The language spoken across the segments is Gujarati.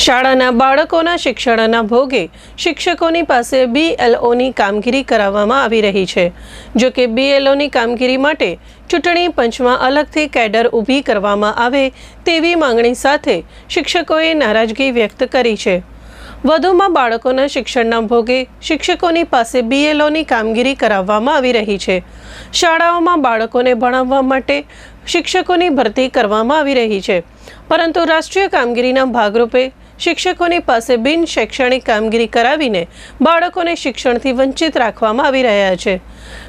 શાળાના બાળકોના શિક્ષણના ભોગે શિક્ષકોની પાસે બીએલઓની કામગીરી કરાવવામાં આવી રહી છે. જો કે બીએલઓની કામગીરી માટે ચૂંટણી પંચમાં અલગથી કેડર ઊભી કરવામાં આવે તેવી માંગણી સાથે શિક્ષકોએ નારાજગી વ્યક્ત કરી છે. વધુમાં બાળકોના શિક્ષણના ભોગે શિક્ષકોની પાસે બીએલઓની કામગીરી કરાવવામાં આવી રહી છે. શાળાઓમાં બાળકોને ભણાવવા માટે શિક્ષકોની ભરતી કરવામાં આવી રહી છે. પરંતુ રાષ્ટ્રીય કામગીરીના ભાગરૂપે શિક્ષકોની પાસે બિન શૈક્ષણિક કામગીરી કરાવીને બાળકોને શિક્ષણથી વંચિત રાખવામાં આવી રહ્યા છે.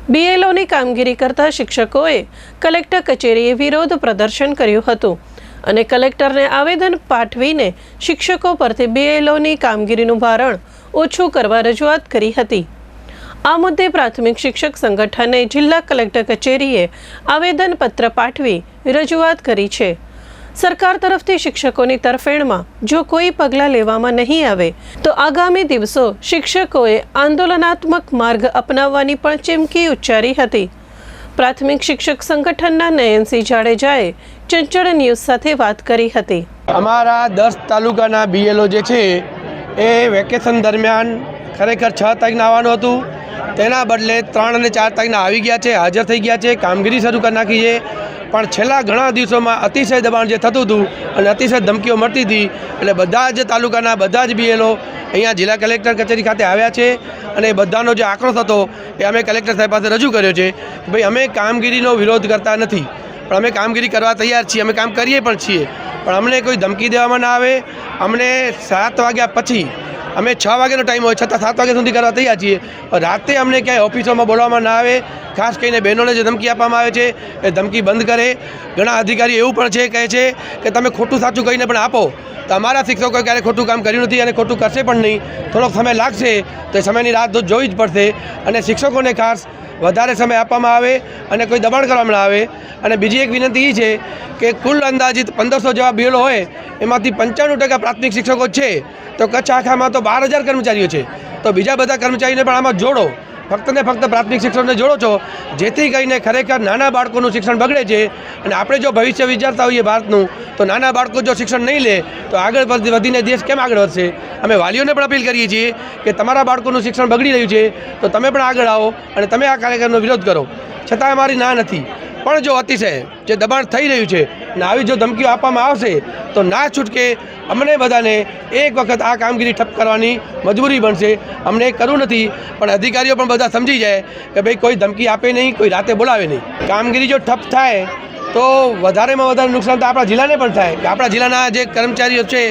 બીએલઓની કામગીરી કરતા શિક્ષકોએ કલેક્ટર કચેરીએ વિરોધ પ્રદર્શન કર્યું હતું અને કલેક્ટરને આવેદન પાઠવીને શિક્ષકો પરથી બીએલઓની કામગીરીનું ભારણ ઓછું કરવા રજૂઆત કરી હતી. આ મુદ્દે પ્રાથમિક શિક્ષક સંગઠને જિલ્લા કલેક્ટર કચેરીએ આવેદનપત્ર પાઠવી રજૂઆત કરી છે. સરકાર તરફથી શિક્ષકોની તરફેણમાં જો કોઈ પગલાં લેવામાં નહીં આવે, તો આગામી દિવસો શિક્ષકોએ આંદોલનાત્મક માર્ગ અપનાવવાની પણ ચીમકી ઉચ્ચારી હતી. પ્રાથમિક શિક્ષક સંગઠનના નયનસિંહ જાડેજાએ ચંચળ ન્યૂઝ સાથે વાત કરી હતી. અમારા દસ તાલુકાના બીએલઓ જે છે, એ વેકેશન દરમિયાન ખરેખર છ તારીખના આવવાનું હતું. તેના બદલે ત્રણ અને ચાર તારીખના આવી ગયા છે, હાજર થઈ ગયા છે, કામગીરી શરૂ કરી નાખી છે. પણ છેલ્લા ઘણા દિવસોમાં અતિશય દબાણ જે થતું હતું અને અતિશય ધમકીઓ મળતી હતી, એટલે બધા જ તાલુકાના બધા જ બીએલઓ અહીંયા જિલ્લા કલેક્ટર કચેરી ખાતે આવ્યા છે અને બધાનો જે આક્રોશ હતો એ અમે કલેક્ટર સાહેબ પાસે રજૂ કર્યો છે ભાઈ અમે કામગીરીનો વિરોધ કરતા નથી. પણ અમે કામગીરી કરવા તૈયાર છીએ, અમે કામ કરીએ પણ છીએ. પણ અમને કોઈ ધમકી દેવામાં ના આવે. અમને સાત વાગ્યા પછી અમે છ વાગ્યાનો ટાઈમ હોય, છતાં સાત વાગ્યા સુધી કરવા તૈયાર છીએ. રાતે અમને ક્યાંય ઓફિસોમાં બોલાવવામાં ના આવે. ખાસ કરીને બહેનોને જે ધમકી આપવામાં આવે છે, એ ધમકી બંધ કરે. ઘણા અધિકારી એવું પણ છે, કહે છે કે તમે ખોટું સાચું કહીને પણ આપો. તો અમારા શિક્ષકોએ ક્યારેય ખોટું કામ કર્યું નથી અને ખોટું કરશે પણ નહીં. થોડોક સમય લાગશે તો એ સમયની રાહ તો જોવી જ પડશે. અને શિક્ષકોને ખાસ વધારે સમય આપવામાં આવે અને કોઈ દબાણ કરવામાં આવે. અને બીજી એક વિનંતી એ છે કે કુલ અંદાજિત પંદરસો જેવા બીએલો હોય, એમાંથી પંચાણું ટકા પ્રાથમિક શિક્ષકો છે. તો કચ્છ આખામાં તો બાર હજાર કર્મચારીઓ છે. તો બીજા બધા કર્મચારીને પણ આમાં જોડો. ફક્ત ને ફક્ત પ્રાથમિક શિક્ષણને જોડો છો. જેથી કરીને ખરેખર નાના બાળકોનું શિક્ષણ બગડે છે અને આપણે જો ભવિષ્ય વિચારતા હોઈએ ભારતનું, તો નાના બાળકો જો શિક્ષણ નહીં લે, તો આગળ વધ- વધીને દેશ કેમ આગળ વધશે? અમે વાલીઓને પણ અપીલ કરીએ છીએ કે તમારા બાળકોનું શિક્ષણ બગડી રહ્યું છે, તો તમે પણ આગળ આવો અને તમે આ કાર્યક્રમનો વિરોધ કરો. છતાં અમારી ના નથી. પણ જો અતિશય જે દબાણ થઈ રહ્યું છે અને આવી જો ધમકીઓ આપવામાં આવશે, તો ના છૂટકે અમને બધાને એક વખત આ કામગીરી ઠપ કરવાની મજબૂરી બનશે. અમને કરવું નથી, પણ અધિકારીઓ પણ બધા સમજી જાય કે ભાઈ કોઈ ધમકી આપે નહીં, કોઈ રાતે બોલાવે નહીં. કામગીરી જો ઠપ થાય, તો વધારેમાં વધારે નુકસાન તો આપણા જિલ્લાને પણ થાય. કે આપણા જિલ્લાના જે કર્મચારીઓ છે,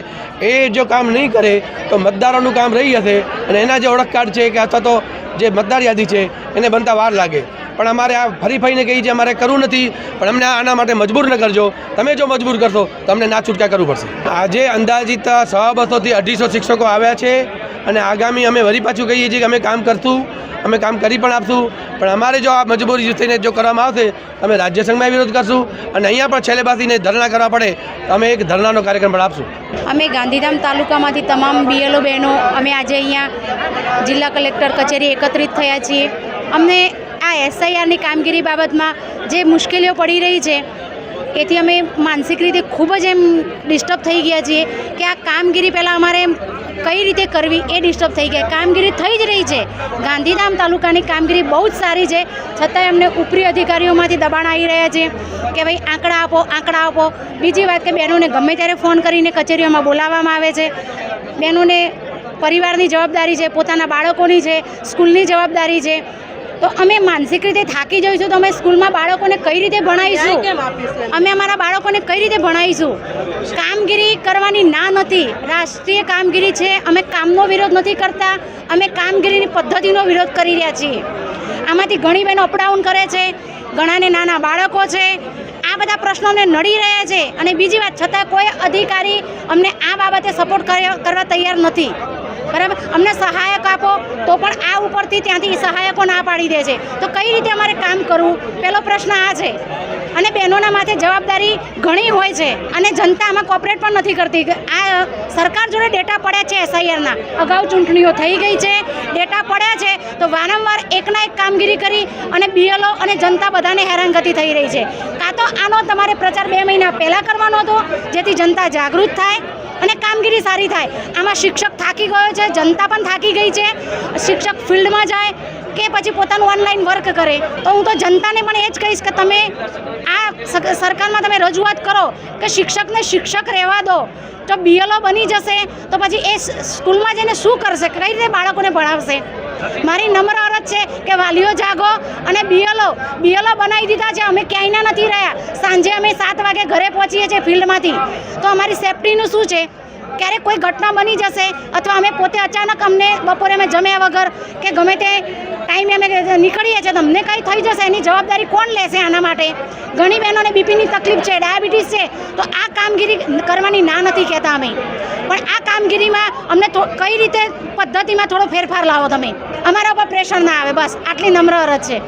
એ જો કામ નહીં કરે, તો મતદારોનું કામ રહી જશે. અને એના જે ઓળખ કાર્ડ છે કે અથવા તો જે મતદાર યાદી છે, એને બનતા વાર લાગે. પણ અમારે આ ફરી ફરીને કહી છે, અમારે કરવું નથી, પણ અમને આના માટે મજબૂર ન કરજો. તમે જો મજબૂર કરશો, તો અમને ના છૂટકા કરવું પડશે. આજે અંદાજિત સવા બસોથી અઢીસો શિક્ષકો આવ્યા છે. અને આગામી અમે વળી પાછું કહીએ છીએ કે અમે કામ કરશું, અમે કામ કરી પણ આપશું. પણ અમારે જો આ મજબૂરી થઈને જો કરવામાં આવશે અમે રાજ્ય સંઘમાં વિરોધ કરશું અને અહીંયા પણ છેલ્લે બાસીને ધરણા કરવા પડે, તો અમે એક ધરણાનો કાર્યક્રમ પણ આપશું. અમે ગાંધીધામ તાલુકામાંથી તમામ બીએલઓ બહેનો, અમે આજે અહીંયા જિલ્લા કલેક્ટર કચેરી એકત્રિત થયા છીએ. અમને આ એસઆઈઆરની કામગીરી બાબતમાં જે મુશ્કેલીઓ પડી રહી છે એથી અમે માનસિક રીતે ખૂબ જ એમ ડિસ્ટર્બ થઈ ગયા છીએ કે આ કામગીરી પહેલાં અમારે કઈ રીતે કરવી એ ડિસ્ટર્બ થઈ ગયા. કામગીરી થઈ જ રહી છે. ગાંધીધામ તાલુકાની કામગીરી બહુ જ સારી છે. છતાંય અમને ઉપરી અધિકારીઓમાંથી દબાણ આવી રહ્યા છે કે ભાઈ આંકડા આપો આંકડા આપો. બીજી વાત કે બહેનોને ગમે ત્યારે ફોન કરીને કચેરીઓમાં બોલાવવામાં આવે છે. બહેનોને પરિવારની જવાબદારી છે, પોતાના બાળકોની છે, સ્કૂલની જવાબદારી છે. તો અમે માનસિક રીતે થાકી જઈશું તો અમે સ્કૂલમાં બાળકોને કઈ રીતે ભણાવીશું? અમે અમારા બાળકોને કઈ રીતે ભણાવીશું? કામગીરી કરવાની ના નથી. રાષ્ટ્રીય કામગીરી છે. અમે કામનો વિરોધ નથી કરતા. અમે કામગીરીની પદ્ધતિનો વિરોધ કરી રહ્યા છીએ. આમાંથી ઘણી બહેનો અપડાઉન કરે છે. ઘણાને નાના બાળકો છે. આ બધા પ્રશ્નોને નડી રહ્યા છે. અને બીજી વાત છતાં કોઈ અધિકારી અમને આ બાબતે સપોર્ટ કરવા તૈયાર નથી. બરાબર? અમને સહાયક આપો, તો પણ આ ઉપરથી ત્યાંથી સહાયકો ના પાડી દે છે. તો કઈ રીતે અમારે કામ કરવું? પહેલો પ્રશ્ન આ છે. અને બહેનોના માથે જવાબદારી ઘણી હોય છે. અને જનતા આમાં કોપરેટ પણ નથી કરતી. આ સરકાર જોડે ડેટા પડ્યા છે એસઆઈઆરના અગાઉ ચૂંટણીઓ થઈ ગઈ છે. ડેટા પડ્યા છે. તો વારંવાર એકના એક કામગીરી કરી અને બીએલઓ અને જનતા બધાને હેરાનગતિ થઈ રહી છે. કાં તો આનો તમારે પ્રચાર બે મહિના પહેલાં કરવાનો હતો, જેથી જનતા જાગૃત થાય અને કામગીરી સારી થાય. આમાં શિક્ષક થાકી ગયો છે, જનતા પણ થાકી ગઈ છે. શિક્ષક ફિલ્ડમાં જાય કે પછી પોતાનું ઓનલાઈન વર્ક કરે. તો હું તો જનતાને પણ એ જ કહીશ કે તમે આ સરકારમાં તમે રજૂઆત કરો કે શિક્ષકને શિક્ષક રહેવા દો. તો બીએલઓ બની જશે, તો પછી એ સ્કૂલમાં જઈને શું કરશે? કઈ રીતે બાળકોને ભણાવશે? મારી નમ્ર અરજ છે કે વાલીઓ જાગો અને બીએલઓ બીએલઓ બનાવી દીધા છે. અમે ક્યાંયના નથી રહ્યા. સાંજે અમે સાત વાગે ઘરે પહોંચીએ છીએ ફિલ્ડમાંથી. તો અમારી સેફટીનું શું છે? ક્યારેક કોઈ ઘટના બની જશે અથવા અમે પોતે અચાનક અમને બપોરે અમે જમ્યા વગર કે ગમે તે ટાઈમે અમે નીકળીએ છીએ, તમને કંઈ થઈ જશે, એની જવાબદારી કોણ લેશે આના માટે? ઘણી બહેનોને બીપીની તકલીફ છે, ડાયાબિટીસ છે, તો આ કામગીરી કરવાની ના નથી કહેતા અમે. પણ આ કામગીરીમાં અમને કઈ રીતે પદ્ધતિમાં થોડો ફેરફાર લાવો તમે? અમારા ઉપર પ્રેશર ના આવે, બસ. આટલી નમ્ર અરજ છે.